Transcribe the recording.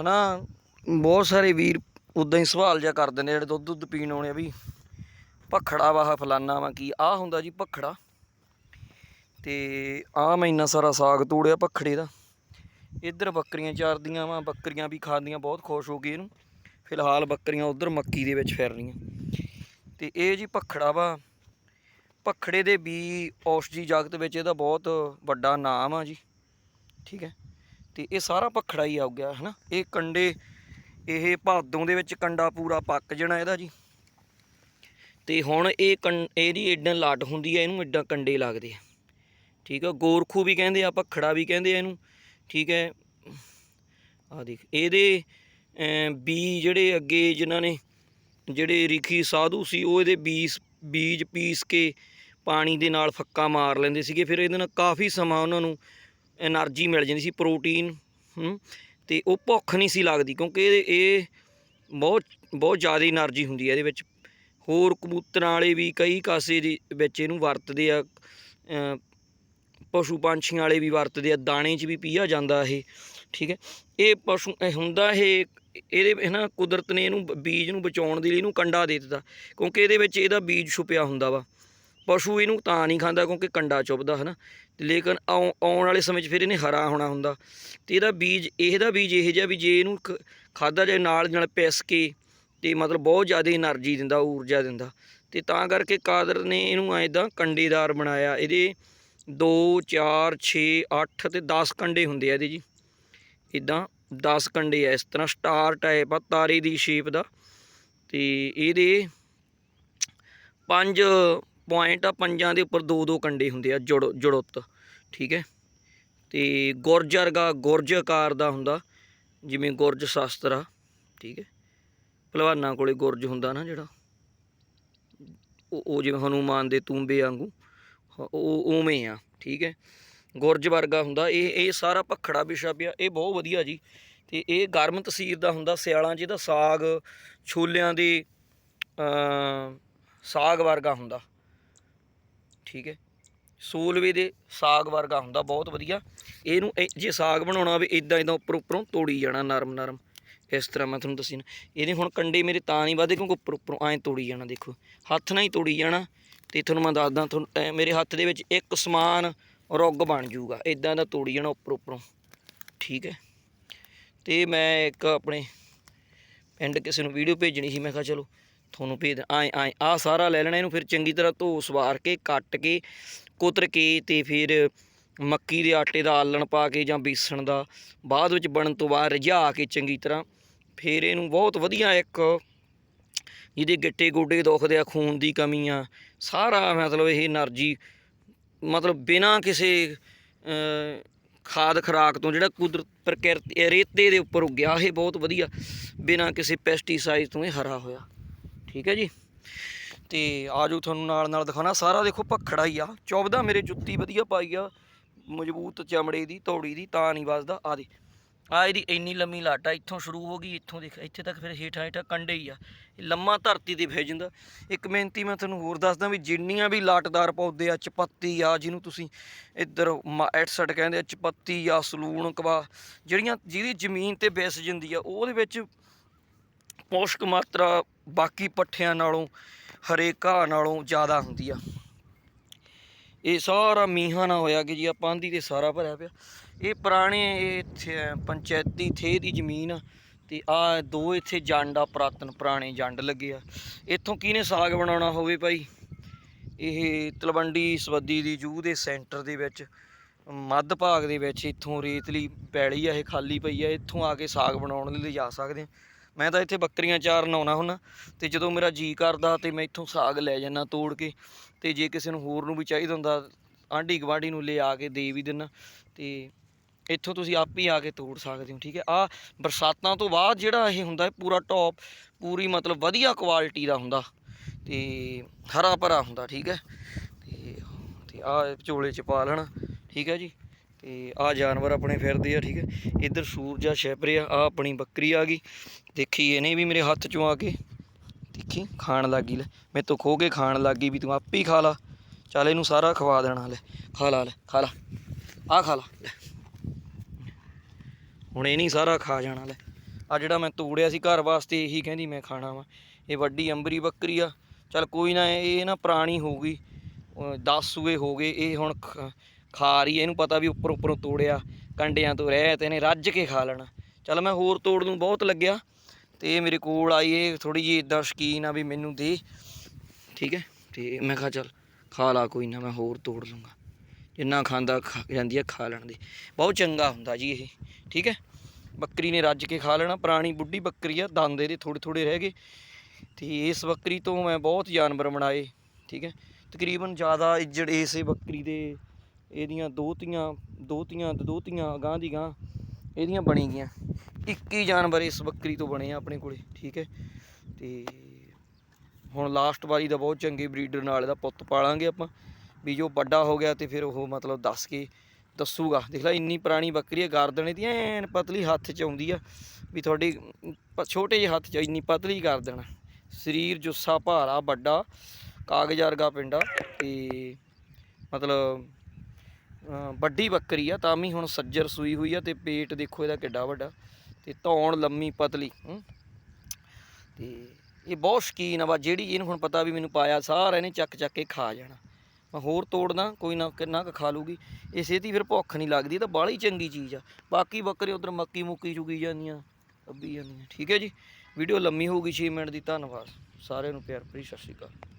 ਹਨਾ? ਬਹੁਤ ਸਾਰੇ ਵੀਰ ਉਦਾਂ ਹੀ ਸਵਾਲ ਜਿਹਾ ਕਰਦੇ ਨੇ ਜਿਹੜੇ ਦੁੱਧ ਦੁੱਧ ਪੀਣ ਆਉਣੇ ਆ ਵੀ ਭਖੜਾ ਵਾਹ ਫਲਾਨਾ ਵਾ ਕੀ ਆ ਹੁੰਦਾ ਜੀ ਭਖੜਾ। ਤੇ ਆ ਮੈਂ ਇੰਨਾ ਸਾਰਾ ਸਾਗ ਤੋੜਿਆ ਭਖੜੇ ਦਾ। ਇੱਧਰ ਬੱਕਰੀਆਂ ਚਾਰਦੀਆਂ ਵਾ, ਬੱਕਰੀਆਂ ਵੀ ਖਾਂਦੀਆਂ, ਬਹੁਤ ਖੁਸ਼ ਹੋ ਗਏ ਇਹਨੂੰ। ਫਿਲਹਾਲ ਬੱਕਰੀਆਂ ਉਧਰ ਮੱਕੀ ਦੇ ਵਿੱਚ ਫਿਰ ਰਹੀਆਂ ਤੇ ਇਹ ਜੀ ਭਖੜਾ ਵਾ। ਭਖੜੇ ਦੇ ਵੀ ਔਸ਼ਧੀ ਜਗਤ ਵਿੱਚ ਇਹਦਾ ਬਹੁਤ ਵੱਡਾ ਨਾਮ ਆ ਜੀ। ਠੀਕ ਹੈ? ਤੇ ਇਹ ਸਾਰਾ ਭਖੜਾ ਹੀ ਆ ਗਿਆ ਹਨਾ? ਇਹ ਕੰਡੇ ਇਹ ਭਾਦੋਂ ਦੇ ਵਿੱਚ ਕੰਡਾ ਪੂਰਾ ਪੱਕ ਜਾਣਾ ਇਹਦਾ ਜੀ। ਤੇ ਹੁਣ ਇਹ ਕੰ ਇਹਦੀ ਏਡਾਂ ਲੱਟ ਹੁੰਦੀ ਹੈ ਇਹਨੂੰ ਏਡਾਂ ਕੰਡੇ ਲੱਗਦੇ ਆ। ਠੀਕ ਆ? ਗੋਰਖੂ ਵੀ ਕਹਿੰਦੇ ਆ ਭਖੜਾ ਵੀ ਕਹਿੰਦੇ ਆ ਇਹਨੂੰ। ਠੀਕ ਹੈ? ਆ ਦੇਖ ਇਹਦੇ ਅਮ, ਬੀ ਜਿਹੜੇ ਅੱਗੇ ਜਿਨ੍ਹਾਂ ਨੇ ਜਿਹੜੇ ਰਿਖੀ ਸਾਧੂ ਸੀ ਉਹ ਇਹਦੇ ਬੀਜ ਬੀਜ ਪੀਸ ਕੇ ਪਾਣੀ ਦੇ ਨਾਲ ਫੱਕਾ ਮਾਰ ਲੈਂਦੇ ਸੀਗੇ। ਫਿਰ ਇਹਦੇ ਨਾਲ ਕਾਫੀ ਸਮਾਂ ਉਹਨਾਂ ਨੂੰ એનર્ਜੀ ਮਿਲ ਜਾਂਦੀ ਸੀ, ਪ੍ਰੋਟੀਨ ਤੇ ਉਹ ਭੁੱਖ ਨਹੀਂ ਸੀ ਲੱਗਦੀ ਕਿਉਂਕਿ ਇਹ ਬਹੁਤ ਬਹੁਤ ਜ਼ਿਆਦਾ એનર્ਜੀ ਹੁੰਦੀ ਹੈ ਇਹਦੇ ਵਿੱਚ। ਹੋਰ ਕਬੂਤਰਾਂ ਵਾਲੇ ਵੀ ਕਈ ਕਾਸੇ ਦੇ ਵਿੱਚ ਇਹਨੂੰ ਵਰਤਦੇ ਆ ਪਸ਼ੂ ਪੰਛੀਆਂ ਵਾਲੇ ਵੀ ਵਰਤਦੇ ਆ, ਦਾਣੇ 'ਚ ਵੀ ਪੀਆ ਜਾਂਦਾ ਇਹ, ਠੀਕ ਹੈ। ਇਹ ਪਸ਼ੂ ਹੁੰਦਾ ਇਹ, ਇਹਦੇ ਹੈ ਨਾ ਕੁਦਰਤ ਨੇ ਇਹਨੂੰ ਬੀਜ ਨੂੰ ਬਚਾਉਣ ਦੇ ਲਈ ਇਹਨੂੰ ਕੰਡਾ ਦੇ ਦਿੱਤਾ, ਕਿਉਂਕਿ ਇਹਦੇ ਵਿੱਚ ਇਹਦਾ ਬੀਜ ਛੁਪਿਆ ਹੁੰਦਾ ਵਾ। ਪਸ਼ੂ ਇਹਨੂੰ ਤਾਂ ਨਹੀਂ ਖਾਂਦਾ ਕਿਉਂਕਿ ਕੰਡਾ ਚੁੱਭਦਾ, ਹਨਾ। ਤੇ ਲੇਕਿਨ ਆਉਣ ਵਾਲੇ ਸਮੇਂ 'ਚ ਫਿਰ ਇਹਨੇ ਹਰਾ ਹੋਣਾ ਹੁੰਦਾ। ਤੇ ਇਹਦਾ ਬੀਜ ਇਹਦਾ ਬੀਜ ਇਹ ਜਿਹਾ ਵੀ ਜੇ ਇਹਨੂੰ ਖਾਦਾ ਜਾਏ ਨਾਲ ਨਾਲ ਪਿਸ ਕੇ ਤੇ ਮਤਲਬ ਬਹੁਤ ਜ਼ਿਆਦਾ એનર્ਜੀ ਦਿੰਦਾ, ਊਰਜਾ ਦਿੰਦਾ। ਤੇ ਤਾਂ ਕਰਕੇ ਕਾਦਰ ਨੇ ਇਹਨੂੰ ਐਦਾਂ ਕੰਡੇਦਾਰ ਬਣਾਇਆ। ਇਹਦੇ 2 4 6 8 ਤੇ 10 ਕੰਡੇ ਹੁੰਦੇ ਆ ਇਹਦੇ ਜੀ। ਇਦਾਂ 10 ਕੰਡੇ ਆ, ਇਸ ਤਰ੍ਹਾਂ ਸਟਾਰ ਟਾਈਪ ਆ, ਤਾਰੇ ਦੀ ਸ਼ੇਪ ਦਾ। ਤੇ ਇਹਦੇ ਪੰਜ ਪੁਆਇੰਟ ਆ, ਪੰਜਾਂ ਦੇ ਉੱਪਰ ਦੋ ਦੋ ਕੰਡੇ ਹੁੰਦੇ ਆ, ਜੁੜ, ਜੁੜੁੱਤ, ਠੀਕ ਹੈ? ਤੇ ਗੁਰਜ ਵਰਗਾ ਗੁਰਜ ਆਕਾਰ ਦਾ ਹੁੰਦਾ, ਜਿਵੇਂ ਗੁਰਜ ਸ਼ਾਸਤਰ ਆ, ਠੀਕ ਹੈ? ਭਲਵਾਨਾਂ ਕੋਲੇ ਗੁਰਜ ਹੁੰਦਾ ਨਾ ਜਿਹੜਾ, ਉਹ ਉਹ ਜਿਵੇਂ ਹਨੂਮਾਨ ਦੇ ਤੂੰਬੇ ਵਾਂਗੂ ਉਹ ਉਵੇਂ ਆ, ਠੀਕ ਹੈ? ਗੁਰਜ ਵਰਗਾ ਹੁੰਦਾ, ਇਹ ਇਹ ਸਾਰਾ ਭਖੜਾ ਵਿਸ਼ਾ ਪਿਆ ਇਹ ਬਹੁਤ ਵਧੀਆ ਜੀ। ਤੇ ਇਹ ਗਰਮ ਤਸੀਰ ਦਾ ਹੁੰਦਾ, ਸਿਆਲਾਂ ਜਿਹਦਾ ਸਾਗ, ਛੋਲਿਆਂ ਦੇ ਸਾਗ ਵਰਗਾ ਹੁੰਦਾ। ਠੀਕ ਹੈ। ਸੂਲਵੇ ਦੇ ਸਾਗ ਵਰਗਾ ਹੁੰਦਾ, ਬਹੁਤ ਵਧੀਆ। ਇਹਨੂੰ ਇਹ- ਜੇ ਸਾਗ ਬਣਾਉਣਾ ਹੋਵੇ ਇਦਾਂ ਇਦਾਂ ਉੱਪਰ ਉੱਪਰੋਂ ਤੋੜੀ ਜਾਣਾ ਨਰਮ ਨਰਮ। ਇਸ ਤਰ੍ਹਾਂ ਮੈਂ ਤੁਹਾਨੂੰ ਦੱਸੀ ਨਾ। ਇਹਦੇ ਹੁਣ ਕੰਡੇ ਮੇਰੇ ਤਾਂ ਨਹੀਂ ਵਧੇ ਕਿਉਂਕਿ ਉੱਪਰ ਉੱਪਰੋਂ ਐਂ ਤੋੜੀ ਜਾਣਾ, ਦੇਖੋ। ਹੱਥ ਨਾਲ ਹੀ ਤੋੜੀ ਜਾਣਾ ਤੇ ਤੁਹਾਨੂੰ ਮੈਂ ਦੱਸਦਾ, ਤੁਹਾਨੂੰ ਮੇਰੇ ਹੱਥ ਦੇ ਵਿੱਚ ਇੱਕ ਸਮਾਨ ਰੁੱਗ ਬਣ ਜਾਊਗਾ। ਇਦਾਂ ਦਾ ਤੋੜੀ ਜਾਣਾ ਉੱਪਰ ਉੱਪਰੋਂ। ਠੀਕ ਹੈ। ਤੇ ਮੈਂ ਇੱਕ ਆਪਣੇ ਪਿੰਡ ਕਿਸੇ ਨੂੰ ਵੀਡੀਓ ਭੇਜਣੀ ਸੀ, ਮੈਂ ਕਿਹਾ ਚਲੋ ਤੁਹਾਨੂੰ ਭੇਜ ਆਏ ਆਏ ਆ ਸਾਰਾ ਲੈ ਲੈਣਾ, ਇਹਨੂੰ ਫਿਰ ਚੰਗੀ ਤਰ੍ਹਾਂ ਧੋ ਸਵਾਰ ਕੇ, ਕੱਟ ਕੇ, ਕੁਤਰ ਕੇ ਤੇ ਫਿਰ ਮੱਕੀ ਦੇ ਆਟੇ ਦਾ ਆਲਣ ਪਾ ਕੇ ਜਾਂ ਬੇਸਣ ਦਾ ਬਾਅਦ ਵਿੱਚ ਬਣਨ ਤੋਂ ਬਾਅਦ ਰਜਾ ਕੇ ਚੰਗੀ ਤਰ੍ਹਾਂ ਫਿਰ ਇਹਨੂੰ ਬਹੁਤ ਵਧੀਆ ਇੱਕ ਜਿਹਦੇ ਗਿੱਟੇ ਗੋਡੇ ਦੁਖਦੇ ਆ, ਖੂਨ ਦੀ ਕਮੀ ਆ, ਸਾਰਾ ਮਤਲਬ ਇਹ એનર્ਜੀ, ਮਤਲਬ ਬਿਨਾ ਕਿਸੇ ਖਾਦ ਖਰਾਕ ਤੋਂ ਜਿਹੜਾ ਕੁਦਰਤ ਪ੍ਰਕਿਰਤੀ, ਰੇਤੇ ਦੇ ਉੱਪਰ ਉੱਗਿਆ, ਇਹ ਬਹੁਤ ਵਧੀਆ, ਬਿਨਾ ਕਿਸੇ ਪੈਸਟੀਸਾਈਡ ਤੋਂ ਇਹ ਹਰਾ ਹੋਇਆ। ਠੀਕ ਹੈ ਜੀ। ਤੇ ਆਜੋ ਤੁਹਾਨੂੰ ਨਾਲ ਨਾਲ ਦਿਖਾਣਾ ਸਾਰਾ ਦੇਖੋ ਭਖੜਾ ਹੀ ਆ। ਚੌਬਦਾ ਮੇਰੇ ਜੁੱਤੀ ਵਧੀਆ ਪਾਈ ਆ। ਮਜ਼ਬੂਤ ਚਮੜੇ ਦੀ ਤੌੜੀ ਦੀ, ਤਾਂ ਨਹੀਂ ਵੱਜਦਾ। ਆ ਦੇ। ਆ ਇਹਦੀ ਇੰਨੀ ਲੰਮੀ ਲਾਟਾ ਇੱਥੋਂ ਸ਼ੁਰੂ ਹੋ ਗਈ, ਇੱਥੋਂ ਦੇਖ, ਇੱਥੇ ਤੱਕ ਫਿਰ ਹੇਠਾਂ ਹੇਠਾਂ ਕੰਡੇ ਹੀ ਆ। ਲੰਮਾ ਧਰਤੀ ਤੇ ਫੈ ਜਾਂਦਾ। ਇੱਕ ਮਿਹਨਤੀ ਮੈਂ ਤੁਹਾਨੂੰ ਹੋਰ ਦੱਸਦਾ ਵੀ ਜਿੰਨੀਆਂ ਵੀ ਲਾਟਦਾਰ ਪੌਦੇ ਆ, ਚਪੱਤੀ ਆ, ਜਿਹਨੂੰ ਤੁਸੀਂ ਇੱਧਰ ਐਟਸਟ ਕਹਿੰਦੇ ਆ, ਚਪੱਤੀ ਆ, ਸਲੂਣ, ਕਵਾ, ਜਿਹੜੀਆਂ ਜਿਹਦੀ ਜ਼ਮੀਨ ਤੇ ਵਿਸ ਜਾਂਦੀ ਆ, ਉਹਦੇ ਵਿੱਚ ਪੋਸ਼ਕ ਮਾਤਰਾ ਬਾਕੀ ਪੱਠਿਆਂ ਨਾਲੋਂ ਹਰੇ ਘਾਹ ਨਾਲੋਂ ਜ਼ਿਆਦਾ ਹੁੰਦੀ ਆ। ਇਹ ਸਾਰਾ ਮੀਂਹਾਂ ਨਾਲ ਹੋਇਆ ਕਿ ਜੀ ਆ ਪਾਂਦੀ ਤੇ ਸਾਰਾ ਭਰਿਆ ਪਿਆ। ਇਹ ਪੁਰਾਣੇ ਇਹ ਇੱਥੇ ਪੰਚਾਇਤੀ ਥੇ ਦੀ ਜ਼ਮੀਨ ਆ ਤੇ ਆ ਦੋ ਇੱਥੇ ਜੰਡ ਆ, ਪੁਰਾਤਨ ਪੁਰਾਣੇ ਜੰਡ ਲੱਗੇ ਆ। ਇੱਥੋਂ ਕਿਹਨੇ ਸਾਗ ਬਣਾਉਣਾ ਹੋਵੇ ਭਾਈ? ਇਹ ਤਲਵੰਡੀ ਸਵੱਦੀ ਦੀ ਜੂਹ ਦੇ ਸੈਂਟਰ ਦੇ ਵਿੱਚ, ਮੱਧ ਭਾਗ ਦੇ ਵਿੱਚ ਇੱਥੋਂ ਰੇਤਲੀ ਪੈਲੀ ਆ, ਇਹ ਖਾਲੀ ਪਈ ਆ। ਇੱਥੋਂ ਆ ਕੇ ਸਾਗ ਬਣਾਉਣ ਲਈ ਲਿਜਾ ਸਕਦੇ ਆ। ਮੈਂ ਤਾਂ ਇੱਥੇ ਬੱਕਰੀਆਂ ਚਾਰਨ ਆਉਣਾ ਹੁੰਨਾ ਤੇ ਜਦੋਂ ਮੇਰਾ ਜੀ ਕਰਦਾ ਤੇ ਮੈਂ ਇੱਥੋਂ ਸਾਗ ਲੈ ਜਾਂਦਾ ਤੋੜ ਕੇ, ਤੇ ਜੇ ਕਿਸੇ ਨੂੰ ਹੋਰ ਨੂੰ ਵੀ ਚਾਹੀਦਾ ਹੁੰਦਾ, ਆਂਢੀ ਗੁਆਂਢੀ ਨੂੰ ਲਿਆ ਕੇ ਦੇ ਵੀ ਦਿੰਨਾ, ਤੇ ਇੱਥੋਂ ਤੁਸੀਂ ਆਪ ਹੀ ਆ ਕੇ ਤੋੜ ਸਕਦੇ ਹੋ, ਠੀਕ ਹੈ? ਆ ਬਰਸਾਤਾਂ ਤੋਂ ਬਾਅਦ ਜਿਹੜਾ ਇਹ ਹੁੰਦਾ ਪੂਰਾ ਟੌਪ ਪੂਰੀ ਮਤਲਬ ਵਧੀਆ ਕੁਆਲਿਟੀ ਦਾ ਹੁੰਦਾ, ਤੇ ਹਰਾ ਭਰਾ ਹੁੰਦਾ, ਠੀਕ ਹੈ? ਤੇ ਤੇ ਆ ਝੋਲੇ ਚ ਪਾ ਲੈਣਾ, ਠੀਕ ਹੈ ਜੀ? ਤੇ ਆ ਜਾਨਵਰ ਆਪਣੇ ਫਿਰਦੇ ਆ, ਠੀਕ ਹੈ। ਇੱਧਰ ਸੂਰਜਾ ਛਿਪ ਰਿਹਾ ਆ ਆਪਣੀ ਬੱਕਰੀ ਆ ਗਈ। ਦੇਖੀ ਇਹਨੇ ਵੀ ਮੇਰੇ ਹੱਥ ਚੋਂ ਆ ਕੇ। ਦੇਖੀ, ਖਾਣ ਲੱਗੀ ਲੈ। ਮੈਂ ਤੋਂ ਖੋ ਕੇ ਖਾਣ ਲੱਗੀ ਵੀ ਤੂੰ ਆਪੇ ਹੀ ਖਾ ਲਾ। ਚੱਲ ਇਹਨੂੰ ਸਾਰਾ ਖਵਾ ਦੇਣਾ, ਲੈ। ਖਾ ਲਾ, ਲੈ, ਖਾ ਲਾ। ਆ ਖਾ ਲਾ, ਲੈ। ਹੁਣ ਇਹ ਨਹੀਂ ਸਾਰਾ ਖਾ ਜਾਣਾ, ਲੈ। ਆ ਜਿਹੜਾ ਮੈਂ ਤੋੜਿਆ ਸੀ ਘਰ ਵਾਸਤੇ, ਇਹੀ ਕਹਿੰਦੀ ਮੈਂ ਖਾਣਾ ਵਾ। ਇਹ ਵੱਡੀ ਅੰਬਰੀ ਬੱਕਰੀ ਆ। ਚੱਲ ਕੋਈ ਨਾ, ਇਹ ਨਾ ਪੁਰਾਣੀ ਹੋ ਗਈ। 10 ਸੂਏ ਹੋ ਗਏ। ਇਹ ਹੁਣ ਖਾ ਰਹੀ ਹੈ, ਇਹਨੂੰ ਪਤਾ ਵੀ ਉੱਪਰ ਉੱਪਰੋਂ ਤੋੜਿਆ, ਕੰਡਿਆਂ ਤੋਂ ਰਹਿ ਤੇ ਇਹਨੇ ਰੱਜ ਕੇ ਖਾ ਲੈਣਾ। ਚੱਲ ਮੈਂ ਹੋਰ ਤੋੜ ਨੂੰ ਬਹੁਤ ਲੱਗਿਆ। ਤੇ ਮੇਰੇ ਕੋਲ ਆਈ, ਇਹ ਥੋੜੀ ਜਿਹੀ ਇਦਾਂ ਸ਼ਕੀਨ ਆ ਵੀ ਮੈਨੂੰ ਦੇ। ਠੀਕ ਹੈ? ਤੇ ਮੈਂ ਕਿਹਾ ਚੱਲ ਖਾ ਲਾ, ਕੋਈ ਨਾ ਮੈਂ ਹੋਰ ਤੋੜ ਲੂੰਗਾ। ਜਿੰਨਾ ਖਾਂਦਾ ਖਾ ਜਾਂਦੀ ਆ ਖਾ ਲੈਣ ਦੀ। ਬਹੁਤ ਚੰਗਾ ਹੁੰਦਾ ਜੀ ਇਹ। ਠੀਕ ਹੈ? ਬੱਕਰੀ ਨੇ ਰੱਜ ਕੇ ਖਾ ਲੈਣਾ, ਪੁਰਾਣੀ ਬੁੱਢੀ ਬੱਕਰੀ ਆ, ਦੰਦ ਇਹਦੇ ਥੋੜੇ ਥੋੜੇ ਰਹਿ ਗਏ। ਤੇ ਇਸ ਬੱਕਰੀ ਤੋਂ ਮੈਂ ਬਹੁਤ ਜਾਨਵਰ ਬਣਾਏ। ਠੀਕ ਹੈ? ਤਕਰੀਬਨ ਜ਼ਿਆਦਾ ਇੱਜੜ ਇਸੇ ਬੱਕਰੀ ਦੇ ਇਹਦੀਆਂ ਦੋਤੀਆਂ ਦੋਤੀਆਂ ਤੇ ਦੋਤੀਆਂ ਗਾਂ ਦੀ ਗਾਂ ਇਹਦੀਆਂ ਬਣੀ ਗਈਆਂ। 21 ਜਾਨਵਰ ਇਸ ਬੱਕਰੀ ਤੋਂ ਬਣੇ ਆ ਆਪਣੇ ਕੋਲੇ, ਠੀਕ ਹੈ? ਤੇ ਹੁਣ ਲਾਸਟ ਵਾਰੀ ਦਾ ਬਹੁਤ ਚੰਗੇ ਬਰੀਡਰ ਨਾਲ ਇਹਦਾ ਪੁੱਤ ਪਾਲਾਂਗੇ ਆਪਾਂ। ਵੀ ਜੋ ਵੱਡਾ ਹੋ ਗਿਆ ਤੇ ਫਿਰ ਉਹ ਮਤਲਬ ਦੱਸ ਕੇ ਦੱਸੂਗਾ। ਦੇਖ ਲੈ, ਇੰਨੀ ਪੁਰਾਣੀ ਬੱਕਰੀ ਹੈ ਗਰਦਨ ਇਹਦੀ ਐਨ ਪਤਲੀ ਹੱਥ 'ਚ ਆਉਂਦੀ ਆ ਵੀ ਤੁਹਾਡੀ ਪ- ਛੋਟੇ ਜਿਹੇ ਹੱਥ 'ਚ ਇੰਨੀ ਪਤਲੀ ਕਰ ਸਰੀਰ ਜੁੱਸਾ ਭਾਰਾ ਵੱਡਾ, ਕਾਗਜ਼ ਵਰਗਾ ਪਿੰਡਾ ਤੇ ਮਤਲਬ ਵੱਡੀ ਬੱਕਰੀ ਆ, ਤਾਂ ਵੀ ਹੁਣ ਸੱਜਰ ਸੂਈ ਹੋਈ ਆ ਤੇ ਪੇਟ ਦੇਖੋ ਇਹਦਾ ਕਿੱਡਾ ਵੱਡਾ ਤੇ ਧੌਣ ਲੰਮੀ ਪਤਲੀ, ਹੂੰ। ਤੇ ਇਹ ਬਹੁਤ ਸ਼ਕੀਨ ਆ ਵਾ ਜਿਹੜੀ ਇਹਨੂੰ ਹੁਣ ਪਤਾ ਵੀ ਮੈਨੂੰ ਪਾਇਆ, ਸਾਰਾ ਇਹਨੇ ਚੱਕ ਚੱਕ ਕੇ ਖਾ ਜਾਣਾ। ਮੈਂ ਹੋਰ ਤੋੜਦਾ ਕੋਈ ਨਾ ਕਿੰਨਾ ਕੁ ਖਾ ਲੂਗੀ। ਇਸੇ ਦੀ ਫਿਰ ਭੁੱਖ ਨਹੀਂ ਲੱਗਦੀ ਤਾਂ ਬਾਹਲੀ ਚੰਗੀ ਚੀਜ਼ ਆ। ਬਾਕੀ ਬੱਕਰੇ ਉਧਰ ਮੱਕੀ ਮੁੱਕੀ ਚੁਗੀ ਜਾਂਦੀਆਂ, ਅੱਬੀ ਜਾਂਦੀਆਂ। ਠੀਕ ਹੈ ਜੀ, ਵੀਡੀਓ ਲੰਮੀ ਹੋਊਗੀ ਗਈ 6 ਮਿੰਟ ਦੀ, ਧੰਨਵਾਦ। ਸਾਰਿਆਂ ਨੂੰ ਪਿਆਰ ਭਰੀ ਸਤਿ ਸ਼੍ਰੀ ਅਕਾਲ।